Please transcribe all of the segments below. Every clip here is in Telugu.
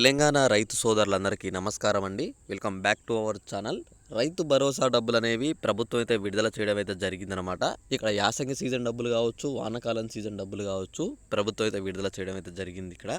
తెలంగాణ రైతు సోదరులందరికీ నమస్కారం అండి welcome back to our channel. Rythu Bharosa డబ్బులు అనేవి ప్రభుత్వం అయితే విడుదల చేయడం అయితే జరిగిందనమాట ఇక్కడ యాసంగి సీజన్ డబ్బులు కావచ్చు వానకాలం సీజన్ డబ్బులు కావచ్చు ప్రభుత్వం అయితే విడుదల చేయడం అయితే జరిగింది ఇక్కడ.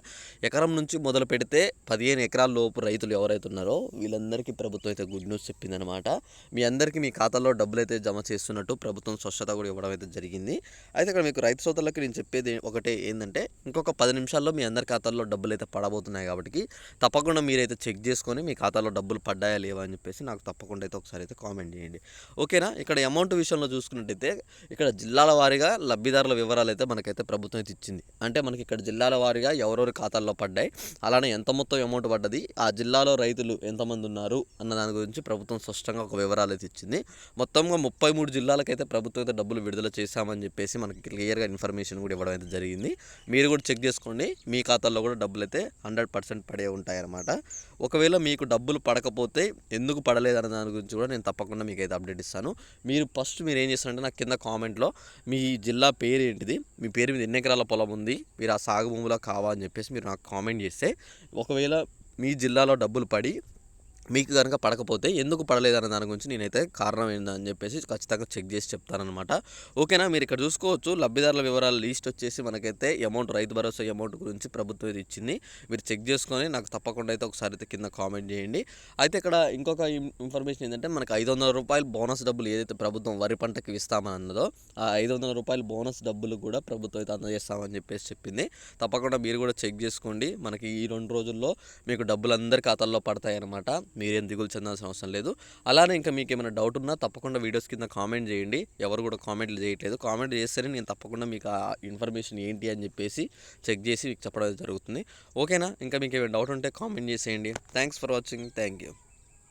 ఎకరం నుంచి మొదలు పెడితే పదిహేను ఎకరాల లోపు రైతులు ఎవరైతే ఉన్నారో వీళ్ళందరికీ ప్రభుత్వం అయితే గుడ్ న్యూస్ చెప్పిందనమాట మీ అందరికీ మీ ఖాతాలో డబ్బులు అయితే జమ చేస్తున్నట్టు ప్రభుత్వం స్వచ్ఛత కూడా ఇవ్వడం అయితే జరిగింది. అయితే ఇక్కడ మీకు రైతు సోదరులకి నేను చెప్పేది ఒకటే ఏంటంటే ఇంకొక పది నిమిషాల్లో మీ అందరి ఖాతాల్లో డబ్బులు అయితే పడబోతున్నాయి కాబట్టి తప్పకుండా మీరైతే చెక్ చేసుకొని మీ ఖాతాలో డబ్బులు పడ్డాయా లేవా అని చెప్పేసి నాకు తప్పకుండా అయితే ఒకసారి అయితే కామెంట్ చేయండి. ఓకేనా? ఇక్కడ అమౌంట్ విషయంలో చూసుకున్నట్టయితే ఇక్కడ జిల్లాల వారీగా లబ్ధిదారుల వివరాలు అయితే మనకైతే ప్రభుత్వం అయితే ఇచ్చింది. అంటే మనకి ఇక్కడ జిల్లాల వారీగా ఎవరెవరి ఖాతాల్లో పడ్డాయి అలానే ఎంత మొత్తం అమౌంట్ పడ్డది ఆ జిల్లాలో రైతులు ఎంతమంది ఉన్నారు అన్న దాని గురించి ప్రభుత్వం స్పష్టంగా ఒక వివరాలు అయితే ఇచ్చింది. మొత్తంగా ముప్పై మూడు జిల్లాలకైతే ప్రభుత్వం అయితే డబ్బులు విడుదల చేశామని చెప్పేసి మనకి క్లియర్గా ఇన్ఫర్మేషన్ కూడా ఇవ్వడం అయితే జరిగింది. మీరు కూడా చెక్ చేసుకోండి మీ ఖాతాల్లో కూడా డబ్బులు అయితే హండ్రెడ్ పర్సెంట్ పడే ఉంటాయన్నమాట. ఒకవేళ మీకు డబ్బులు పడకపోతే ఎందుకు పడలేదు అన్న దాని గురించి కూడా నేను తప్పకుండా మీకు అయితే అప్డేట్ ఇస్తాను. మీరు ఫస్ట్ మీరు ఏం చేస్తారంటే నాకు కింద కామెంట్లో మీ జిల్లా పేరు ఏంటిది మీ పేరు మీద ఎన్ని ఎకరాల పొలం ఉంది మీరు ఆ సాగు భూమిలో కావా అని చెప్పేసి మీరు నాకు కామెంట్ చేస్తే ఒకవేళ మీ జిల్లాలో డబ్బులు పడి మీకు కనుక పడకపోతే ఎందుకు పడలేదన్న దాని గురించి నేనైతే కారణం ఏందని చెప్పేసి ఖచ్చితంగా చెక్ చేసి చెప్తానమాట ఓకేనా? మీరు ఇక్కడ చూసుకోవచ్చు. లబ్ధిదారుల వివరాల లిస్ట్ వచ్చేసి మనకైతే అమౌంట్ రైతు భరోసా అమౌంట్ గురించి ప్రభుత్వం ఇది ఇచ్చింది. మీరు చెక్ చేసుకొని నాకు తప్పకుండా అయితే ఒకసారి అయితే కింద కామెంట్ చేయండి. అయితే ఇక్కడ ఇంకొక ఇన్ఫర్మేషన్ ఏంటంటే మనకు ఐదు వందల రూపాయలు బోనస్ డబ్బులు ఏదైతే ప్రభుత్వం వరి పంటకి ఇస్తామని అన్నదో ఆ ఐదు వందల రూపాయలు బోనస్ డబ్బులు కూడా ప్రభుత్వం అయితే అందజేస్తామని చెప్పేసి చెప్పింది. తప్పకుండా మీరు కూడా చెక్ చేసుకోండి. మనకి ఈ రెండు రోజుల్లో మీకు డబ్బులు అందరి ఖాతాల్లో పడతాయి అనమాట మీరేం దిగులు చెందాల్సిన అవసరం లేదు. అలానే ఇంకా మీకు ఏమైనా డౌట్ ఉన్నా తప్పకుండా వీడియోస్ కింద కామెంట్ చేయండి. ఎవరు కూడా కామెంట్లు చేయట్లేదు. కామెంట్ చేస్తేనే నేను తప్పకుండా మీకు ఆ ఇన్ఫర్మేషన్ ఏంటి అని చెప్పేసి చెక్ చేసి మీకు చెప్పడం జరుగుతుంది. ఓకేనా ఇంకా మీకు ఏమైనా డౌట్ ఉంటే కామెంట్ చేసేయండి. Thanks for watching thank you